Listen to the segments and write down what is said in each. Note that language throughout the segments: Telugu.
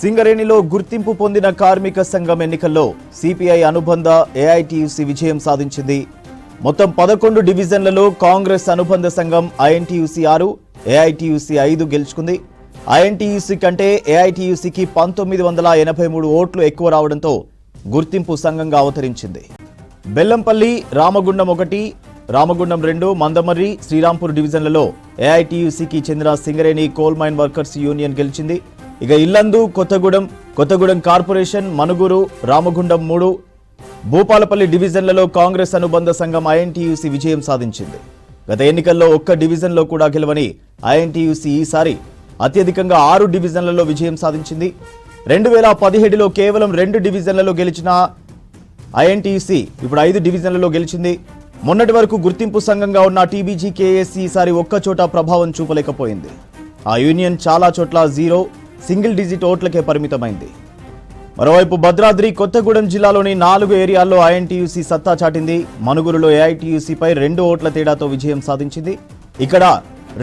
సింగరేణిలో గుర్తింపు పొందిన కార్మిక సంఘం ఎన్నికల్లో సిపిఐ అనుబంధ ఏఐటియుసి విజయం సాధించింది. మొత్తం పదకొండు డివిజన్లలో కాంగ్రెస్ అనుబంధ సంఘం ఐఎన్టీయూసీ ఆరు ఏఐటియుసి ఐదు గెలుచుకుంది. ఐఎన్టీయూసీ కంటే ఏఐటియుసికి పంతొమ్మిది వందల ఎనభై మూడు ఓట్లు ఎక్కువ రావడంతో గుర్తింపు సంఘంగా అవతరించింది. బెల్లంపల్లి రామగుండం ఒకటి రామగుండం రెండు మందమర్రి శ్రీరాంపూర్ డివిజన్లలో ఏఐటియుసికి చెందిన Singareni coal mine workers union గెలిచింది. ఇక ఇల్లందు కొత్తగూడెం కొత్తగూడెం కార్పొరేషన్ మనుగురు రామగుండం మూడు భూపాలపల్లి డివిజన్లలో కాంగ్రెస్ అనుబంధ సంఘం ఐఎన్టీయూసీ విజయం సాధించింది. గత ఎన్నికల్లో ఒక్క డివిజన్లో కూడా గెలవని ఐఎన్టీయూసీ ఈసారి అత్యధికంగా ఆరు డివిజన్లలో విజయం సాధించింది. రెండు వేల పదిహేడులో కేవలం రెండు డివిజన్లలో గెలిచిన ఐఎన్టీయూసీ ఇప్పుడు ఐదు డివిజన్లలో గెలిచింది. మొన్నటి వరకు గుర్తింపు సంఘంగా ఉన్న టీబీజీ కేఏసీ ఈసారి ఒక్కచోట ప్రభావం చూపలేకపోయింది. ఆ యూనియన్ చాలా చోట్ల జీరో సింగిల్ డిజిట్ ఓట్లకే పరిమితమైంది. మరోవైపు భద్రాద్రి కొత్తగూడెం జిల్లాలోని నాలుగు ఏరియాల్లో ఐఎన్టీయూసీ సత్తా చాటింది. మనుగురులో ఏఐటీయూసీపై రెండు ఓట్ల తేడాతో విజయం సాధించింది. ఇక్కడ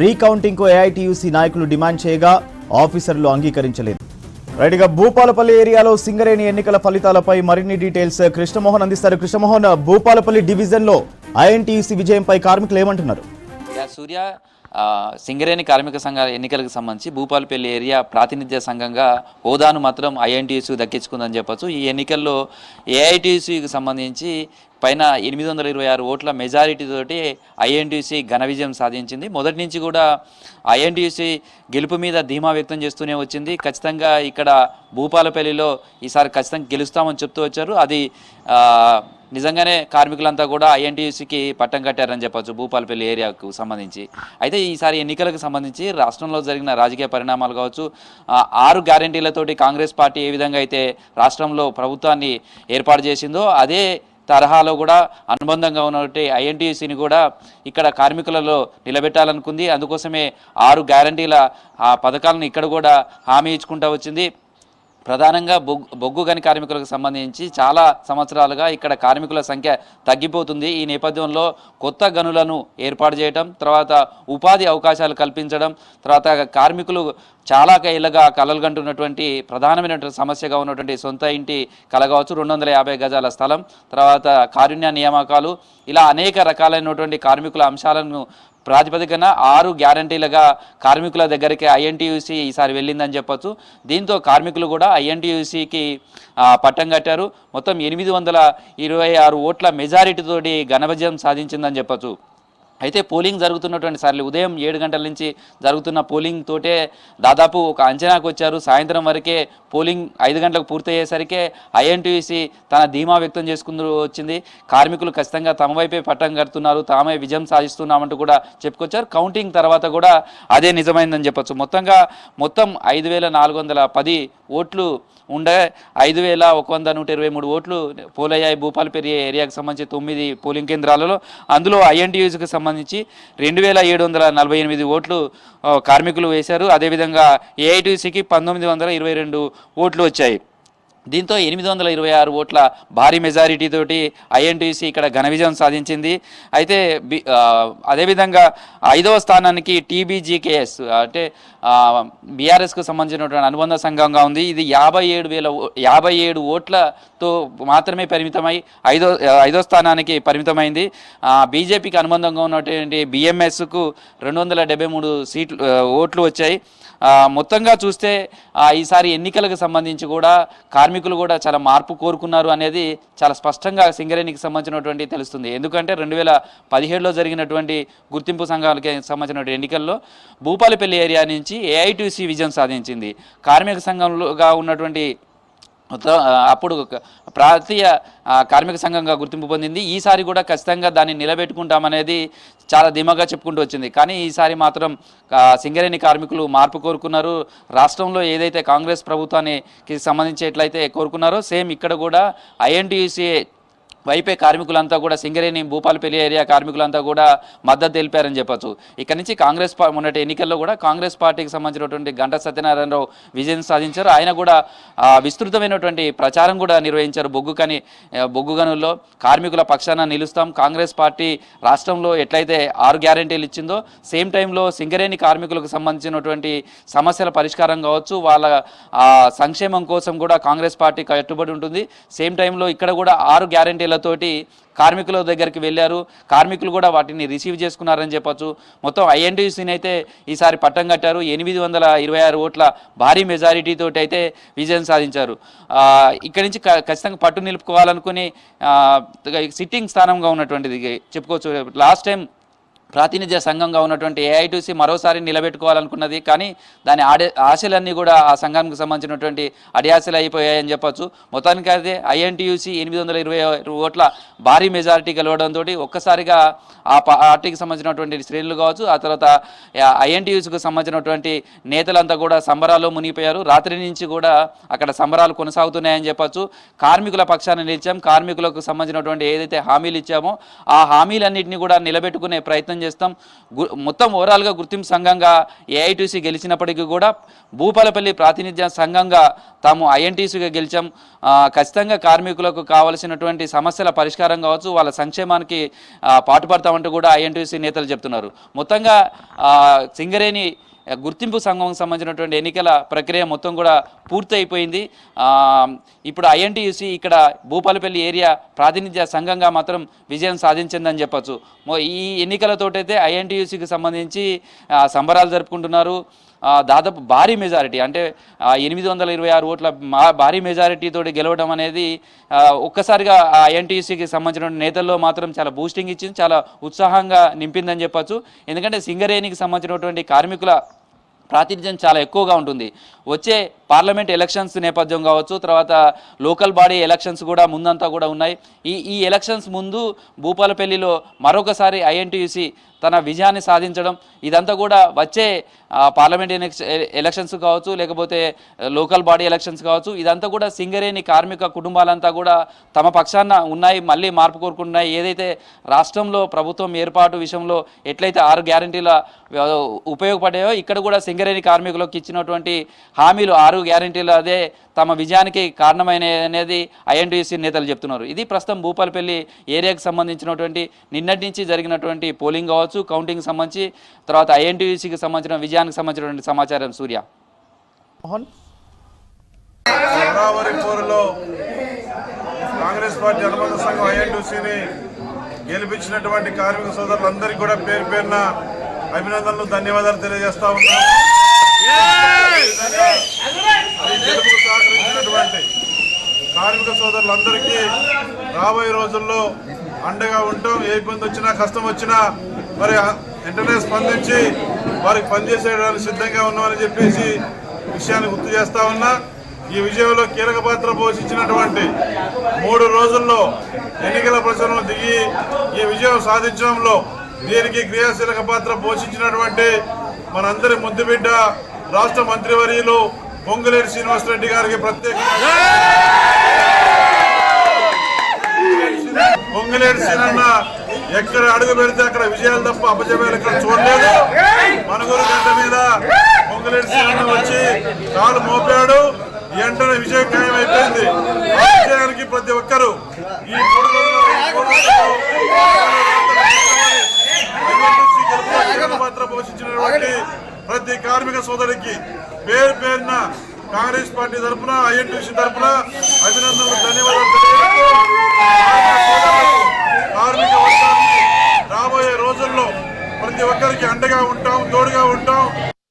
రీకౌంటింగ్కు ఏఐటీయూసీ నాయకులు డిమాండ్ చేయగా ఆఫీసర్లు అంగీకరించలేదు. రైట్గా భూపాలపల్లి ఏరియాలో సింగరేణి ఎన్నికల ఫలితాలపై మరిన్ని డీటెయిల్స్ కృష్ణమోహన్ అందిస్తారు. కృష్ణమోహన్ భూపాలపల్లి డివిజన్లో ఐఎన్టీయూసీ విజయంపై కార్మికులు ఏమంటున్నారు? సూర్య సింగరేణి కార్మిక సంఘాల ఎన్నికలకు సంబంధించి భూపాలపల్లి ఏరియా ప్రాతినిధ్య సంఘంగా హోదాను మాత్రం ఐఎన్టీయూసీ దక్కించుకుందని చెప్పొచ్చు. ఈ ఎన్నికల్లో ఏఐటీయూసీకి సంబంధించి పైన ఎనిమిది వందల ఇరవై ఆరు ఓట్ల మెజారిటీ తోటి ఘన విజయం సాధించింది. మొదటి నుంచి కూడా ఐఎన్టీసీ గెలుపు మీద ధీమా వ్యక్తం చేస్తూనే వచ్చింది. ఖచ్చితంగా ఇక్కడ భూపాలపల్లిలో ఈసారి ఖచ్చితంగా గెలుస్తామని చెప్తూ వచ్చారు. అది నిజంగానే కార్మికులంతా కూడా ఐఎన్టీయూసీకి పట్టం కట్టారని చెప్పచ్చు భూపాలపల్లి ఏరియాకు సంబంధించి. అయితే ఈసారి ఎన్నికలకు సంబంధించి రాష్ట్రంలో జరిగిన రాజకీయ పరిణామాలు కావచ్చు ఆరు గ్యారంటీలతోటి కాంగ్రెస్ పార్టీ ఏ విధంగా అయితే రాష్ట్రంలో ప్రభుత్వాన్ని ఏర్పాటు చేసిందో అదే తరహాలో కూడా అనుబంధంగా ఉన్నటువంటి ఐఎన్టీసీని కూడా ఇక్కడ కార్మికులలో నిలబెట్టాలనుకుంది. అందుకోసమే ఆరు గ్యారంటీల ఆ పథకాలను ఇక్కడ కూడా హామీ ఇచ్చుకుంటూ వచ్చింది. ప్రధానంగా బొగ్గు బొగ్గు గని కార్మికులకు సంబంధించి చాలా సంవత్సరాలుగా ఇక్కడ కార్మికుల సంఖ్య తగ్గిపోతుంది. ఈ నేపథ్యంలో కొత్త గనులను ఏర్పాటు చేయడం తర్వాత ఉపాధి అవకాశాలు కల్పించడం తర్వాత కార్మికులు చాలా ఏళ్ళగా కలలుగంటున్నటువంటి ప్రధానమైనటువంటి సమస్యగా ఉన్నటువంటి సొంత ఇంటి కల కావచ్చు రెండు వందల యాభై గజాల స్థలం తర్వాత కారుణ్య నియామకాలు ఇలా అనేక రకాలైనటువంటి కార్మికుల అంశాలను ప్రాతిపదికన ఆరు గ్యారంటీలుగా కార్మికుల దగ్గరికి ఐఎన్టీయూసీ ఈసారి వెళ్ళిందని చెప్పొచ్చు. దీంతో కార్మికులు కూడా ఐఎన్టీయూసీకి పట్టం కట్టారు. మొత్తం ఎనిమిది వందల ఇరవై ఆరు ఓట్ల మెజారిటీతోటి ఘనవిజయం సాధించిందని చెప్పొచ్చు. అయితే పోలింగ్ జరుగుతున్నటువంటి సార్లు ఉదయం ఏడు గంటల నుంచి జరుగుతున్న పోలింగ్ తోటే దాదాపు ఒక అంచనాకు వచ్చారు. సాయంత్రం వరకే పోలింగ్ ఐదు గంటలకు పూర్తయ్యేసరికే ఐఎన్టీసీ తన ధీమా వ్యక్తం చేసుకుంటూ వచ్చింది. కార్మికులు ఖచ్చితంగా తమ వైపే పట్టం కడుతున్నారు. తామే విజయం సాధిస్తున్నామంటూ కూడా చెప్పుకొచ్చారు. కౌంటింగ్ తర్వాత కూడా అదే నిజమైందని చెప్పొచ్చు. మొత్తంగా మొత్తం ఐదు వేల నాలుగు వందల పది ఓట్లు ఉండే ఐదు వేల ఒక వంద నూట ఇరవై మూడు ఓట్లు పోలయ్యాయి. భూపాలపేరి ఏరియాకు సంబంధించి తొమ్మిది పోలింగ్ కేంద్రాలలో అందులో ఐఎన్టీయూసీకి సంబంధించి రెండు వేల ఏడు వందల నలభై ఎనిమిది ఓట్లు కార్మికులు వేశారు. అదేవిధంగా ఏఐటీసీకి పంతొమ్మిది వందల ఇరవై రెండు ఓట్లు వచ్చాయి. దీంతో ఎనిమిది వందల ఇరవై ఆరు ఓట్ల భారీ మెజారిటీతోటి ఐఎన్టీసీ ఇక్కడ ఘన విజయం సాధించింది. అయితే బి అదేవిధంగా ఐదవ స్థానానికి టీబీజీకేఎస్ అంటే బీఆర్ఎస్కు సంబంధించినటువంటి అనుబంధ సంఘంగా ఉంది. ఇది యాభై ఏడు వేల ఓ- యాభై ఏడు ఓట్లతో మాత్రమే పరిమితమై ఐదో ఐదో స్థానానికి పరిమితమైంది. బీజేపీకి అనుబంధంగా ఉన్నటువంటి బిఎంఎస్కు రెండు వందల డెబ్బై మూడు సీట్లు ఓట్లు వచ్చాయి. మొత్తంగా చూస్తే ఈసారి ఎన్నికలకు సంబంధించి కూడా కార్మికులు కూడా చాలా మార్పు కోరుకున్నారు అనేది చాలా స్పష్టంగా సింగరేణికి సంబంధించినటువంటి తెలుస్తుంది. ఎందుకంటే రెండు వేల పదిహేడులో జరిగినటువంటి గుర్తింపు సంఘాలకి సంబంధించినటువంటి ఎన్నికల్లో భూపాలపల్లి ఏరియా నుంచి ఏఐటీసీ విజయం సాధించింది. కార్మిక సంఘంలోగా ఉన్నటువంటి అప్పుడు ప్రాంతీయ కార్మిక సంఘంగా గుర్తింపు పొందింది. ఈసారి కూడా ఖచ్చితంగా దాన్ని నిలబెట్టుకుంటామనేది చాలా ధీమాగా చెప్పుకుంటూ వచ్చింది. కానీ ఈసారి మాత్రం సింగరేణి కార్మికులు మార్పు కోరుకున్నారు. రాష్ట్రంలో ఏదైతే కాంగ్రెస్ ప్రభుత్వానికి సంబంధించి ఎట్లయితే కోరుకున్నారో సేమ్ ఇక్కడ కూడా ఐఎన్టీయూసీ వైపే కార్మికులంతా కూడా సింగరేణి భూపాలపల్లి ఏరియా కార్మికులంతా కూడా మద్దతు తెలిపారని చెప్పచ్చు. ఇక్కడ నుంచి కాంగ్రెస్ పార్టీ మొన్నటి ఎన్నికల్లో కూడా కాంగ్రెస్ పార్టీకి సంబంధించినటువంటి గంట సత్యనారాయణరావు విజయం సాధించారు. ఆయన కూడా విస్తృతమైనటువంటి ప్రచారం కూడా నిర్వహించారు. బొగ్గు కని బొగ్గు గనుల్లో కార్మికుల పక్షాన నిలుస్తాం. కాంగ్రెస్ పార్టీ రాష్ట్రంలో ఎట్లయితే ఆరు గ్యారెంటీలు ఇచ్చిందో సేమ్ టైంలో సింగరేణి కార్మికులకు సంబంధించినటువంటి సమస్యల పరిష్కారం కావచ్చు వాళ్ళ సంక్షేమం కోసం కూడా కాంగ్రెస్ పార్టీ కట్టుబడి ఉంటుంది. సేమ్ టైంలో ఇక్కడ కూడా ఆరు గ్యారెంటీలతోటి కార్మికుల దగ్గరికి వెళ్ళారు. కార్మికులు కూడా వాటిని రిసీవ్ చేసుకున్నారని చెప్పొచ్చు. మొత్తం ఐఎన్టీసీని అయితే ఈసారి పట్టం కట్టారు. ఎనిమిది వందల ఇరవై ఆరు ఓట్ల భారీ మెజారిటీతో అయితే విజయం సాధించారు. ఇక్కడి నుంచి క- ఖచ్చితంగా పట్టు నిలుపుకోవాలనుకుని సిట్టింగ్ స్థానంగా ఉన్నటువంటిది చెప్పుకోవచ్చు. లాస్ట్ టైం ప్రాతినిధ్య సంఘంగా ఉన్నటువంటి ఏఐటీసీ మరోసారి నిలబెట్టుకోవాలనుకున్నది. కానీ దాని ఆడే ఆశలన్నీ కూడా ఆ సంఘానికి సంబంధించినటువంటి అడియాశలు అయిపోయాయని చెప్పొచ్చు. మొత్తానికి అయితే ఐఎన్టీయూసీ ఎనిమిది వందల ఇరవై ఓట్ల భారీ మెజారిటీ గెలవడంతో ఒక్కసారిగా ఆ పార్టీకి సంబంధించినటువంటి శ్రేణులు కావచ్చు ఆ తర్వాత ఐఎన్టీయూసీకి సంబంధించినటువంటి నేతలంతా కూడా సంబరాల్లో మునిగిపోయారు. రాత్రి నుంచి కూడా అక్కడ సంబరాలు కొనసాగుతున్నాయని చెప్పొచ్చు. కార్మికుల పక్షాన నిలిచాం. కార్మికులకు సంబంధించినటువంటి ఏదైతే హామీలు ఇచ్చామో ఆ హామీలన్నింటినీ కూడా నిలబెట్టుకునే ప్రయత్నం చేస్తాం. మొత్తం ఓవరాల్గా గుర్తింపు సంఘంగా ఏఐటీసీ గెలిచినప్పటికీ కూడా భూపాలపల్లి ప్రాతినిధ్య సంఘంగా తాము ఐఎన్టీసీగా గెలిచాం. ఖచ్చితంగా కార్మికులకు కావలసినటువంటి సమస్యల పరిష్కారం కావచ్చు వాళ్ళ సంక్షేమానికి పాటుపడతామంటూ కూడా ఐఎన్టీసీ నేతలు చెప్తున్నారు. మొత్తంగా సింగరేణి గుర్తింపు సంఘం సంబంధించినటువంటి ఎన్నికల ప్రక్రియ మొత్తం కూడా పూర్తి అయిపోయింది ఇప్పుడు ఐఎన్టీయూసీ ఇక్కడ భూపాలపల్లి ఏరియా ప్రాతినిధ్య సంఘంగా మాత్రం విజయం సాధించిందని చెప్పచ్చు. ఈ ఎన్నికలతోటైతే ఐఎన్టీయూసీకి సంబంధించి సంబరాలు జరుపుకుంటున్నారు. దాదాపు భారీ మెజారిటీ. అంటే ఎనిమిది వందల ఇరవై ఆరు ఓట్ల భారీ మెజారిటీతో గెలవడం అనేది ఒక్కసారిగా ఐఎన్టీసీకి సంబంధించిన నేతల్లో మాత్రం చాలా బూస్టింగ్ ఇచ్చింది చాలా ఉత్సాహంగా నింపిందని చెప్పొచ్చు. ఎందుకంటే సింగరేణికి సంబంధించినటువంటి కార్మికుల ప్రాతినిధ్యం చాలా ఎక్కువగా ఉంటుంది. వచ్చే పార్లమెంట్ ఎలక్షన్స్ నేపథ్యం కావచ్చు తర్వాత లోకల్ బాడీ ఎలక్షన్స్ కూడా ముందంతా కూడా ఉన్నాయి. ఈ ఈ ఎలక్షన్స్ ముందు భూపాలపల్లిలో మరొకసారి ఐఎన్టీయూసీ తన విజయాన్ని సాధించడం ఇదంతా కూడా వచ్చే పార్లమెంట్ ఎలక్షన్స్ కావచ్చు లేకపోతే లోకల్ బాడీ ఎలక్షన్స్ కావచ్చు ఇదంతా కూడా సింగరేణి కార్మిక కుటుంబాలంతా కూడా తమ పక్షాన ఉన్నాయి మళ్ళీ మార్పు కోరుకుంటున్నాయి. ఏదైతే రాష్ట్రంలో ప్రభుత్వం ఏర్పాటు విషయంలో ఎట్లయితే ఆరు గ్యారంటీల ఆ, ఉపయోగపడాయో ఇక్కడ కూడా సింగరేణి కార్మికులకు ఇచ్చినటువంటి హామీలు ఆరు గ్యారంటీలు అదే తమ విజయానికి కారణమైన అనేది ఐఎన్టీసీ నేతలు చెప్తున్నారు. ఇది ప్రస్తుతం భూపాలపల్లి ఏరియాకు సంబంధించినటువంటి నిన్నటి నుంచి జరిగినటువంటి పోలింగ్ కావచ్చు కౌంటింగ్ సంబంధించి తర్వాత ఐఎన్టీసీకి సంబంధించిన విజయానికి సంబంధించినటువంటి సమాచారం సూర్య. మోహన్? గోదావరి పోరులో కాంగ్రెస్ పార్టీ అనుబంధ సంఘం ఐఎన్టీసీని గెలిపించినటువంటి కార్మిక సోదరులందరికీ కూడా పేరు పేరున అభినందనలు ధన్యవాదాలు తెలియజేస్తా ఉన్నాం. అదేవిధంగా ఈ గెలుపుకు సహకరించినటువంటి కార్మిక సోదరులందరికీ రాబోయే రోజుల్లో అండగా ఉంటాం. ఏ ఇబ్బంది వచ్చినా కష్టం వచ్చినా మరి వెంటనే స్పందించి వారికి పనిచేసేయడానికి సిద్ధంగా ఉన్నామని చెప్పేసి విషయాన్ని గుర్తు చేస్తా ఉన్నా. ఈ విజయంలో కీలక పాత్ర పోషించినటువంటి మూడు రోజుల్లో ఎన్నికల ప్రచారంలో దిగి ఈ విజయం సాధించడంలో దీనికి క్రియాశీలక పాత్ర పోషించినటువంటి మనందరి ముద్దుబిడ్డ రాష్ట్ర మంత్రివర్యులు పొంగులేటి శ్రీనివాసరెడ్డి గారికి ప్రత్యేకంగా పొంగులేటి శ్రీనన్న ఎక్కడ అడుగు పెడితే అక్కడ విజయాలు తప్ప అపజయాలు ఎక్కడ చూడలేదు. మనుగురు గంట మీద పొంగులేటి శ్రీరామ వచ్చి కాలు మోపాడు. వెంటనే విజయం ఖాయం అయిపోయింది విజయానికి ప్రతి ఒక్కరూ ఈ మూడు పాత్ర పోషించినటువంటి ప్రతి కార్మిక సోదరికి పేరు పేరున కాంగ్రెస్ పార్టీ తరఫున ఐఎన్టీసీ తరఫున అభినందనలు ధన్యవాదాలు తెలియజేస్తూ కార్మిక వర్గానికి రాబోయే రోజుల్లో ప్రతి ఒక్కరికి అండగా ఉంటాం తోడుగా ఉంటాం.